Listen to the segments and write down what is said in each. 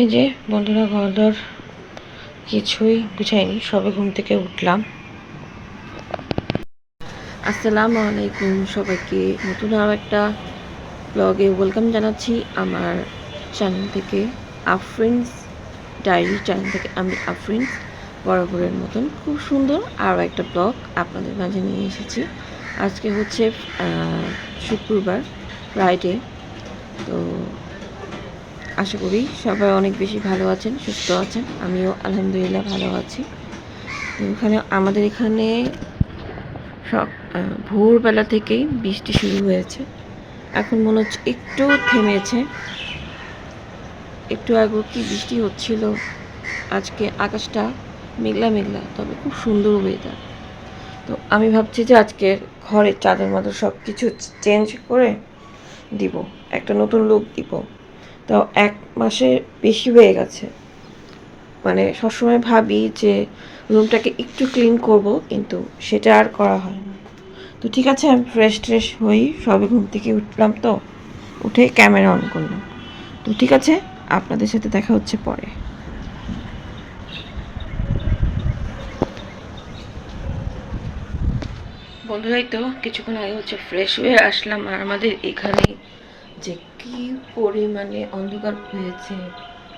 এই যে বন্ধুরা, ঘরদর কিছুই গুছাইনি, সবে ঘুম থেকে উঠলাম। আসসালামু আলাইকুম সবাইকে, নতুন আরও একটা ব্লগে ওয়েলকাম জানাচ্ছি আমার চ্যানেল থেকে, আফরিন্স ডায়েরি চ্যানেল থেকে আমি আফরিন্স বরাবরের মতন। খুব সুন্দর আরও একটা ব্লগ আপনাদের মাঝে নিয়ে এসেছি। আজকে হচ্ছে শুক্রবার ফ্রাইডে তো আশা করি সবাই অনেক বেশি ভালো আছেন, সুস্থ আছেন। আমিও আলহামদুলিল্লাহ ভালো আছি। এখানে আমাদের এখানে সব ভোরবেলা থেকেই বৃষ্টি শুরু হয়েছে। এখন মনে হচ্ছে একটু থেমেছে। একটু আগে কি বৃষ্টি হচ্ছিল। আজকে আকাশটা মেঘলা মেঘলা, তবে খুব সুন্দর ওয়েদার তো আমি ভাবছি যে আজকে ঘরের চাদর মাদর সব কিছু চেঞ্জ করে দিব। একটা নতুন লুক দিব। তো এক মাসে বেশি হয়ে গেছে। মানে সবসময় ভাবি যে রুমটাকে একটু ক্লিন করব, কিন্তু সেটা আর করা হয় না। তো ঠিক আছে, আমি ফ্রেশ ট্রেশ হই, সবে ঘুম থেকে উঠলাম তো। উঠে ক্যামেরা অন করলাম। তো ঠিক আছে, আপনাদের সাথে দেখা হচ্ছে পরে। বন্ধুরাই তো, কিছুক্ষণ আগে হচ্ছে ফ্রেশ হয়ে আসলাম আর আমাদের এখানে যে কি পরিমাণে অন্ধকার হয়েছে,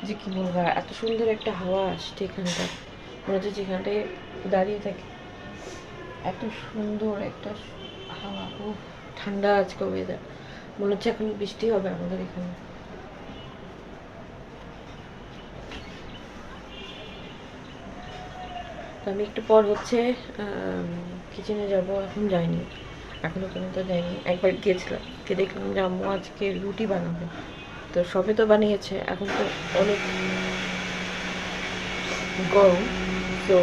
যে কি বলব এত সুন্দর একটা হাওয়া আসছে এখানটা মনে হচ্ছে যেখানটায় দাঁড়িয়ে থাকি। এত সুন্দর একটা হাওয়া ও ঠান্ডা আজকে ওয়েদার মনে হচ্ছে এখন বৃষ্টি হবে আমাদের এখানে। আমি একটু পর হচ্ছে কিচেনে যাব, এখন যাইনি। এখনও পর্যন্ত যাইনি একবার গিয়েছিলাম গিয়ে দেখলাম যে আম্মু আজকে রুটি বানাবে। তো সবে তো বানিয়েছে। এখন তো অনেক গরম। তো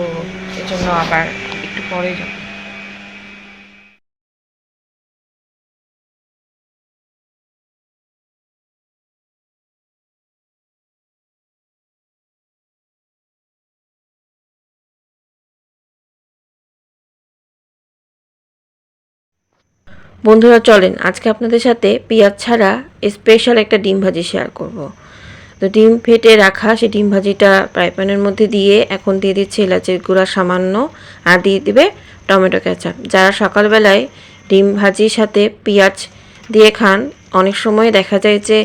এজন্য আবার একটু পরে যাব। বন্ধুরা, চলেন আজকে আপনাদের সাথে পেঁয়াজ ছাড়া স্পেশাল একটা ডিম ভাজি শেয়ার করব। তো ডিম ফেটে রাখা সেই ডিম ভাজিটা ফ্রাই প্যানের মধ্যে দিয়ে এখন দিয়ে দিচ্ছে এলাচের গুঁড়া সামান্য আর দিয়ে দেবে টমেটো কেচাপ যারা সকালবেলায় ডিম ভাজির সাথে পেঁয়াজ দিয়ে খান, অনেক সময় দেখা যায় যে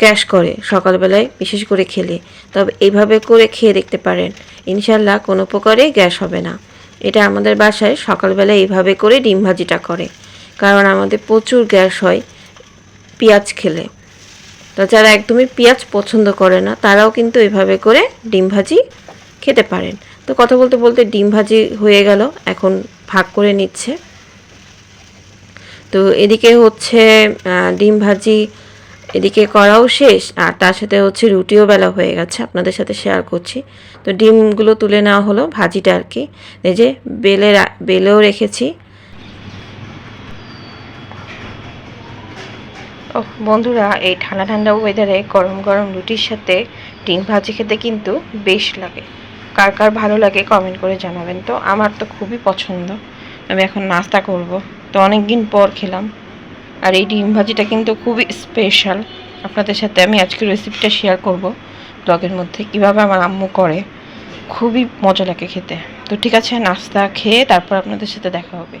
ক্যাশ করে সকালবেলায় বিশেষ করে খেলে। তবে এইভাবে করে খেয়ে দেখতে পারেন ইনশাল্লাহ কোনো প্রকারে গ্যাস হবে না। এটা আমাদের বাসায় সকালবেলায় এইভাবে করে ডিম ভাজিটা করে। কারণ আমাদের প্রচুর গ্যাস হয় পেঁয়াজ খেলে। তো যারা একদমই পেঁয়াজ পছন্দ করে না, তারাও কিন্তু এভাবে করে ডিম ভাজি খেতে পারেন। তো কথা বলতে বলতে ডিম ভাজি হয়ে গেল, এখন ভাগ করে নিচ্ছে। তো এদিকে হচ্ছে ডিম ভাজি এদিকে করাও শেষ, আর তার সাথে হচ্ছে রুটিও বেলা হয়ে গেছে, আপনাদের সাথে শেয়ার করছি। তো ডিমগুলো তুলে নেওয়া হলো ভাজিটা আর কি। এই যে বেলে বেলেও রেখেছি বন্ধুরা, এই ঠান্ডা ঠান্ডা ওয়েদারে গরম গরম রুটির সাথে ডিম ভাজি খেতে কিন্তু বেশ লাগে। কার কার ভালো লাগে কমেন্ট করে জানাবেন। তো আমার তো খুবই পছন্দ। আমি এখন নাস্তা করব। তো অনেক দিন পর খেলাম। আর এই ডিম ভাজিটা কিন্তু খুবই স্পেশাল আপনাদের সাথে আমি আজকে রেসিপিটা শেয়ার করব। ব্লগের মধ্যে কীভাবে আমার আম্মু করে। খুবই মজা লাগে খেতে। তো ঠিক আছে, নাস্তা খেয়ে তারপর আপনাদের সাথে দেখা হবে।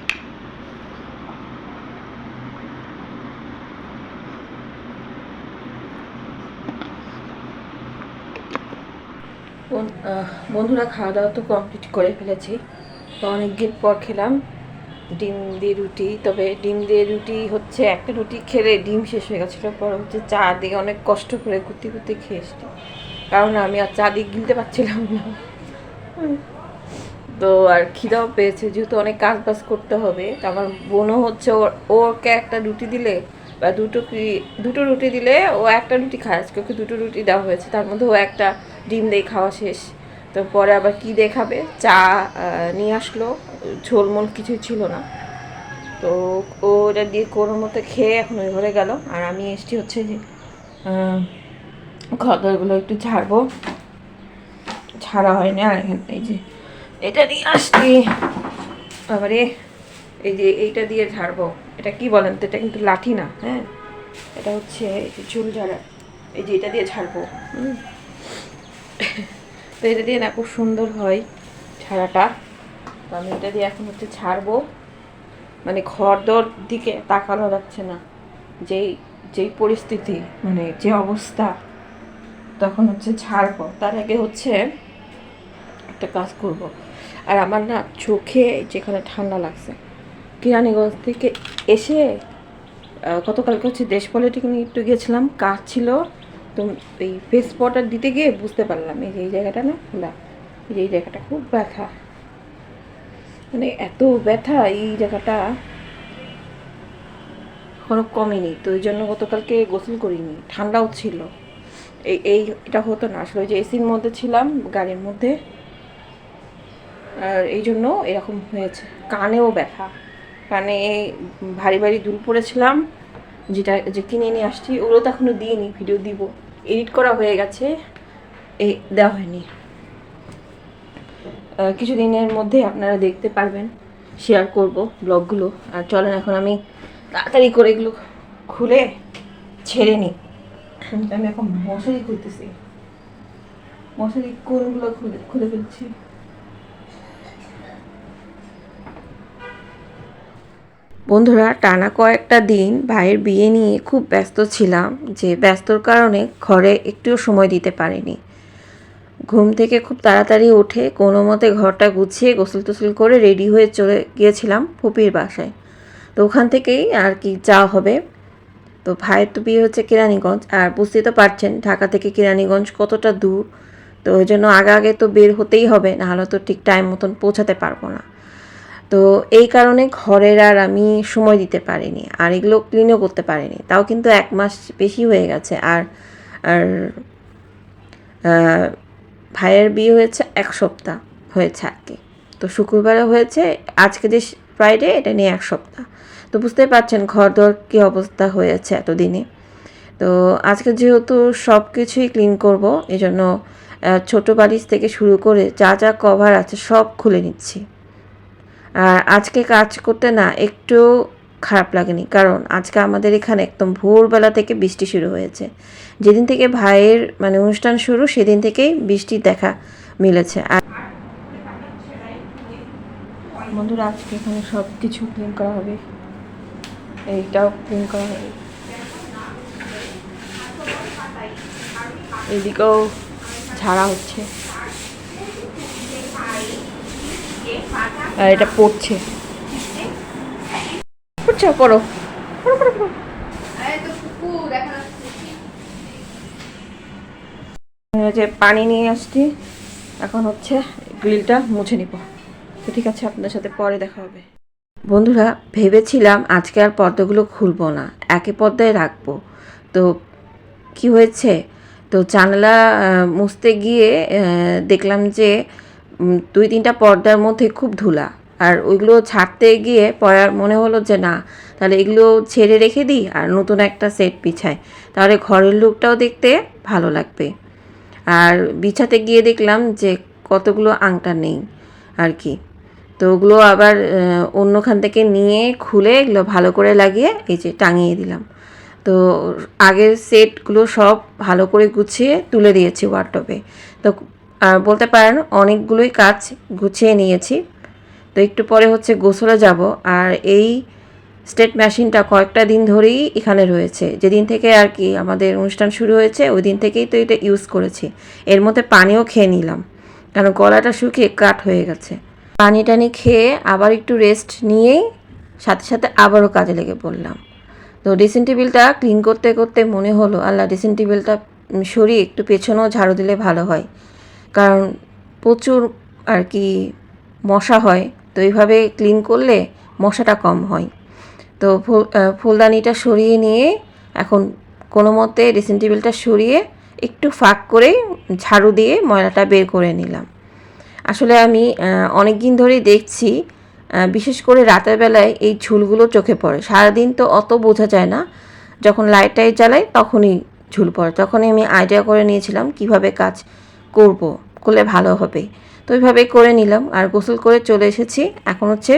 বন্ধুরা খাওয়া দাওয়া তো কমপ্লিট করে ফেলেছি। তো অনেক দিন পর খেলাম। ডিম দিয়ে রুটি, তবে ডিম দিয়ে রুটি হচ্ছে একটা রুটি খেলে ডিম শেষ হয়ে গেছিল, পরে হচ্ছে চা দিয়ে অনেক কষ্ট করে কুতি কুতি খেয়ে এসছি। কারণ আমি আর চা দিয়ে গিলতে পারছিলাম না। তো আর খিদাও পেয়েছে, যেহেতু অনেক কাজ বাজ করতে হবে আমার বোনও হচ্ছে ওর ওকে একটা রুটি দিলে বা দুটো কি, দুটো রুটি দিলে ও একটা রুটি খায়। আজকে ওকে দুটো রুটি দেওয়া হয়েছে। তার মধ্যে ও একটা ডিম দিয়ে খাওয়া শেষ। তো পরে আবার কি দেখাবে চা নিয়ে আসলো। ঝোলমোল কিছুই ছিল না। তো ও ওটা দিয়ে কোনো মতো খেয়ে এখন ওই ঘরে গেল। আর আমি এসছি হচ্ছে যে খাবারগুলো একটু ছাড়বো ছাড়া হয়নি আর এখানে এই যে এটা দিয়ে আসছি। বাবারে, এই যে এইটা দিয়ে ঝাড়বো। এটা কি বলেন তো? এটা কিন্তু লাঠি না হ্যাঁ? এটা হচ্ছে চুল ঝাড়া। এই যে এটা দিয়ে হুম। তো এটা দিয়ে না খুব সুন্দর হয় ছাড়াটা তো আমি এটা দিয়ে এখন হচ্ছে ছাড়বো মানে ঘর দর দিকে তাকানো যাচ্ছে না। যেই যেই পরিস্থিতি মানে যে অবস্থা, তখন হচ্ছে ছাড়বো তার আগে হচ্ছে একটা কাজ করব। আর আমার না চোখে যেখানে ঠান্ডা লাগছে কিরানীগঞ্জ থেকে এসে গতকালকে হচ্ছে দেশ পলিটিক নিয়ে একটু গিয়েছিলাম কাজ ছিল, তো এই ফেস পাউডার দিতে গিয়ে বুঝতে পারলাম, এই যে এই জায়গাটা না খোলা এই যে এই জায়গাটা খুব ব্যথা। মানে এত ব্যথা এই জায়গাটা কোনো কমেনি, তো ওই জন্য গতকালকে গোসল করিনি, ঠান্ডাও ছিল। এই এই এটা হতো না, আসলে ওই যে এসির মধ্যে ছিলাম, গাড়ির মধ্যে, আর এই জন্য এরকম হয়েছে, কানেও ব্যথা। কানে ভারী ভারী দুল পড়েছিলাম যেটা, যে কিনে নিয়ে আসছি, ওগুলো তো এখনও দিইনি ভিডিও দিব। এডিট করা হয়ে গেছে, এই দেওয়া হয়নি। কিছুদিনের মধ্যে আপনারা দেখতে পারবেন শেয়ার করব ব্লগগুলো। আর চলেন, এখন আমি তাড়াতাড়ি করে এগুলো খুলে ছেড়ে নিই। আমি এখন মশারি খুলতেছি। মশারি কোনগুলো খুলে খুলে ফেলছি? বন্ধুরা, টানা কয়েকটা দিন ভাইয়ের বিয়ে নিয়ে খুব ব্যস্ত ছিলাম যে ব্যস্তর কারণে ঘরে একটুও সময় দিতে পারিনি। ঘুম থেকে খুব তাড়াতাড়ি উঠে কোনো মতে ঘরটা গুছিয়ে গোসল টোসল করে রেডি হয়ে চলে গিয়েছিলাম ফুপির বাসায়। তো ওখান থেকেই আর কি যাওয়া হবে। তো ভাইয়ের তো বিয়ে হচ্ছে কেরানীগঞ্জ, আর বুঝতেই তো পারছেন ঢাকা থেকে কেরানীগঞ্জ কতটা দূর। তো ওই জন্য আগে আগে তো বের হতেই হবে, নাহলে তো ঠিক টাইম মতন পৌঁছাতে পারব না। তো এই কারণে ঘরের আর আমি সময় দিতে পারিনি, আর এগুলো ক্লিনও করতে পারিনি। তাও কিন্তু এক মাস বেশি হয়ে গেছে, আর আর ভাইয়ের বিয়ে হয়েছে এক সপ্তাহ হয়েছে আর কি। তো শুক্রবারে হয়েছে, আজকে যে ফ্রাইডে এটা নিয়ে এক সপ্তাহ। তো বুঝতেই পারছেন ঘর দর কী অবস্থা হয়েছে এতদিনে। তো আজকে যেহেতু সব কিছুই ক্লিন করব এই জন্য ছোটো বালিশ থেকে শুরু করে যা যা কভার আছে সব খুলে নিচ্ছি। আর আজকে কাজ করতে না একটু খারাপ লাগেনি। কারণ আজকে আমাদের এখানে একদম ভোরবেলা থেকে বৃষ্টি শুরু হয়েছে। যেদিন থেকে ভাইয়ের মানে অনুষ্ঠান শুরু, সেদিন থেকেই বৃষ্টির দেখা মিলেছে। আর বন্ধুরা, আজকে এখানে সব কিছু ক্লিন করা হবে। এইটাও ক্লিন করা হবে। এদিকেও ঝাড়া হচ্ছে। আর এটা পড়ছে। পড়ছে, পড়ো। যে পানি নিয়ে আসছি। এখন হচ্ছে গ্রিলটা মুছে নিব। তো ঠিক আছে আপনার সাথে পরে দেখা হবে। বন্ধুরা, ভেবেছিলাম আজকে আর পর্দাগুলো খুলবো না। একে পর্দায় রাখব। তো কি হয়েছে? তো জানলা মুছতে গিয়ে দেখলাম যে দুই তিনটা পর্দার মধ্যে খুব ধুলা। আর ওইগুলো ছাড়তে গিয়ে পড়ার মনে হলো যে না, তাহলে এগুলো ছেড়ে রেখে দিই আর নতুন একটা সেট বিছাই। তাহলে ঘরের লুকটাও দেখতে ভালো লাগবে। আর বিছাতে গিয়ে দেখলাম যে কতগুলো আংটা নেই আর কি। তো ওগুলো আবার অন্যখান থেকে নিয়ে খুলে এগুলো ভালো করে লাগিয়ে এই যে টাঙিয়ে দিলাম। তো আগের সেটগুলো সব ভালো করে গুছিয়ে তুলে দিয়েছি ওয়ার্ডটপে তো আর বলতে পারেন অনেকগুলোই কাজ গুছিয়ে নিয়েছি। তো একটু পরে হচ্ছে গোসলে যাব আর এই স্টেট মেশিনটা কয়েকটা দিন ধরেই এখানে রয়েছে। যেদিন থেকে আর কি আমাদের অনুষ্ঠান শুরু হয়েছে, ওই দিন থেকেই তো এটা ইউজ করেছি। এর মধ্যে পানিও খেয়ে নিলাম। কারণ গলাটা শুকিয়ে কাট হয়ে গেছে। পানি টানি খেয়ে আবার একটু রেস্ট নিয়েই সাথে সাথে আবারও কাজে লেগে পড়লাম। তো ড্রেসিং টেবিলটা ক্লিন করতে করতে মনে হলো, আল্লাহ ড্রেসিং টেবিলটা সরিয়ে একটু পেছনেও ঝাড়ু দিলে ভালো হয়। কারণ প্রচুর আর কি মশা হয়, তো এইভাবে ক্লিন করলে মশাটা কম হয়। তো ফুল ফুলদানিটা সরিয়ে নিয়ে এখন কোনো মতে ড্রেসিং টেবিলটা সরিয়ে একটু ফাঁক করে ঝাড়ু দিয়ে ময়লাটা বের করে নিলাম। আসলে আমি অনেক দিন ধরেই দেখছি বিশেষ করে রাতের বেলায় এই ঝুলগুলো চোখে পড়ে। সারাদিন তো অত বোঝা যায় না, যখন লাইট টাইট জ্বালাই তখনই ঝুল পড়ে। তখনই আমি আইডিয়া করে নিয়েছিলাম কীভাবে কাজ করব। করলে ভালো হবে। তো ওইভাবে করে নিলাম। আর গোসল করে চলে এসেছি। এখন হচ্ছে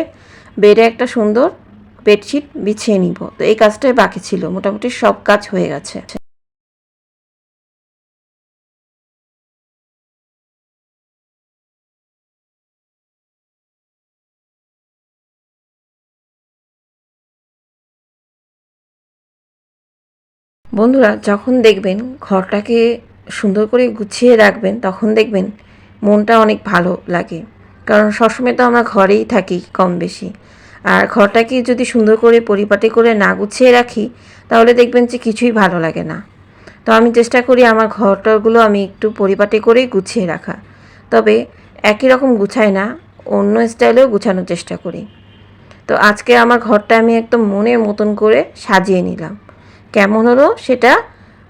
বেডে একটা সুন্দর বেডশিট বিছিয়ে নিব। তো এই কাজটাই বাকি ছিল। মোটামুটি সব কাজ হয়ে গেছে। বন্ধুরা, যখন দেখবেন ঘরটাকে সুন্দর করে গুছিয়ে রাখবেন, তখন দেখবেন মনটা অনেক ভালো লাগে। কারণ সবসময় তো আমরা ঘরেই থাকি কম বেশি। আর ঘরটাকে যদি সুন্দর করে পরিপাটি করে না গুছিয়ে রাখি, তাহলে দেখবেন যে কিছুই ভালো লাগে না। তো আমি চেষ্টা করি আমার ঘরটাগুলো আমি একটু পরিপাটি করেই গুছিয়ে রাখা। তবে একই রকম গুছাই না, অন্য স্টাইলেও গুছানোর চেষ্টা করি। তো আজকে আমার ঘরটা আমি একদম মনের মতন করে সাজিয়ে নিলাম। কেমন হলো সেটা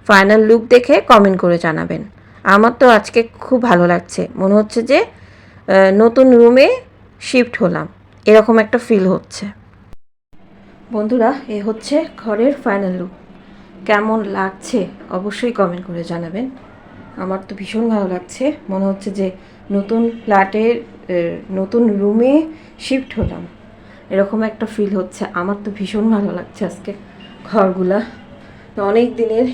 ফাইনাল লুক দেখে কমেন্ট করে জানাবেন। আমার তো আজকে খুব ভালো লাগছে। মনে হচ্ছে যে নতুন রুমে শিফট হলাম। এরকম একটা ফিল হচ্ছে। বন্ধুরা, এ হচ্ছে ঘরের ফাইনাল লুক। কেমন লাগছে অবশ্যই কমেন্ট করে জানাবেন। আমার তো ভীষণ ভালো লাগছে। মনে হচ্ছে যে, নতুন ফ্ল্যাটের নতুন রুমে শিফট হলাম। এরকম একটা ফিল হচ্ছে। আমার তো ভীষণ ভালো লাগছে আজকে ঘরগুলা। তো অনেক দিনের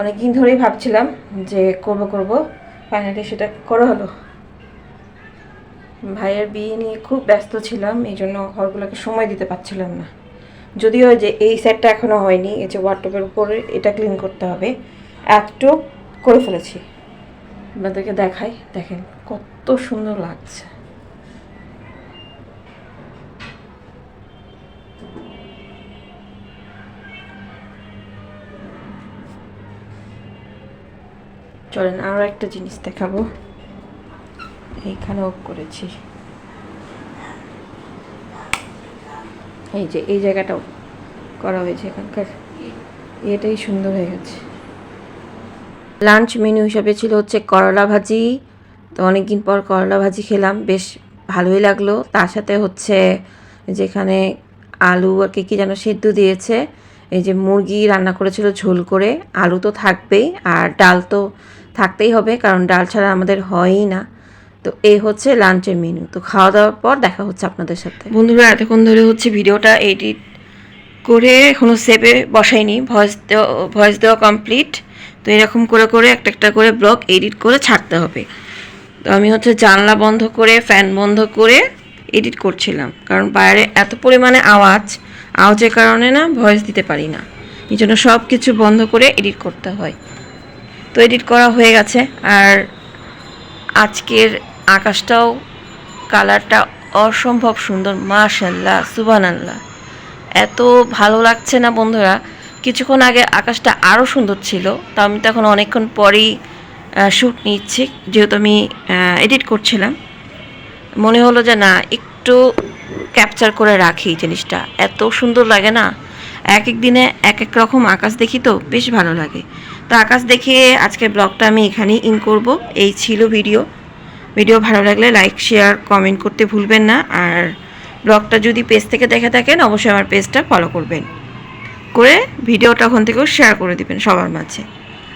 অনেক দিন ধরেই ভাবছিলাম যে করব করব। ফাইনালি সেটা করা হলো। ভাইয়ের বিয়ে নিয়ে খুব ব্যস্ত ছিলাম, এই জন্য ঘরগুলোকে সময় দিতে পারছিলাম না। যদিও যে এই সেটটা এখনও হয়নি, এই যে ওয়ার্ডটপের উপরে এটা ক্লিন করতে হবে, এতটুক করে ফেলেছি। আপনাদেরকে দেখাই, দেখেন কত সুন্দর লাগছে। চলেন আরও একটা জিনিস দেখাবো। এইখানেও করেছি। এই যে, এই জায়গাটাও করা হয়েছে এখানকার। এটাই সুন্দর হয়ে গেছে। লাঞ্চ মেনু হিসাবে ছিল হচ্ছে করলা ভাজি। তো অনেকদিন পর করলা ভাজি খেলাম, বেশ ভালোই লাগল। তার সাথে হচ্ছে যেখানে আলু আর কি কী যেন সেদ্ধ দিয়েছে, এই যে মুরগি রান্না করেছিল ঝোল করে, আলু তো থাকবেই, আর ডাল তো থাকতেই হবে, কারণ ডাল ছাড়া আমাদের হয়ই না। তো এই হচ্ছে লাঞ্চের মেনু তো খাওয়া দাওয়ার পর দেখা হচ্ছে আপনাদের সাথে। বন্ধুরা, এতক্ষণ ধরে হচ্ছে ভিডিওটা এডিট করে এখনও সেভে বসাইনি। ভয়েস দেওয়া ভয়েস দেওয়া কমপ্লিট তো এরকম করে করে, একটা একটা করে ব্লগ এডিট করে ছাড়তে হবে। তো আমি হচ্ছে জানলা বন্ধ করে ফ্যান বন্ধ করে এডিট করছিলাম। কারণ বাইরে এত পরিমাণে আওয়াজ, আওয়াজের কারণে না ভয়েস দিতে পারি না। এই জন্য সব কিছু বন্ধ করে এডিট করতে হয়। তো এডিট করা হয়ে গেছে। আর আজকের আকাশটাও কালারটা অসম্ভব সুন্দর মাশাল্লাহ সুবানাল্লাহ এত ভালো লাগছে না বন্ধুরা? কিছুক্ষণ আগে আকাশটা আরও সুন্দর ছিল, তো আমি তো এখন অনেকক্ষণ পরেই শ্যুট নিচ্ছি, যেহেতু আমি এডিট করছিলাম। মনে হলো যে না, একটু ক্যাপচার করে রাখি জিনিসটা। এত সুন্দর লাগে না? এক এক দিনে এক এক রকম আকাশ দেখি তো বেশ ভালো লাগে। তো আকাশ দেখে আজকের ব্লগটা আমি এখানেই ইন করব। এই ছিল ভিডিও। ভিডিও ভালো লাগলে লাইক শেয়ার কমেন্ট করতে ভুলবেন না। আর ব্লগটা যদি পেজ থেকে দেখে থাকেন, অবশ্যই আমার পেজটা ফলো করবেন। করে ভিডিওটা ওখান থেকেও শেয়ার করে দিবেন সবার মাঝে।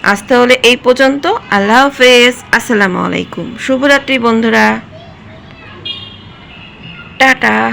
আজ তাহলে এই পর্যন্ত। আল্লাহ হাফেজ। আসসালামু আলাইকুম। শুভরাত্রি বন্ধুরা। টাটা।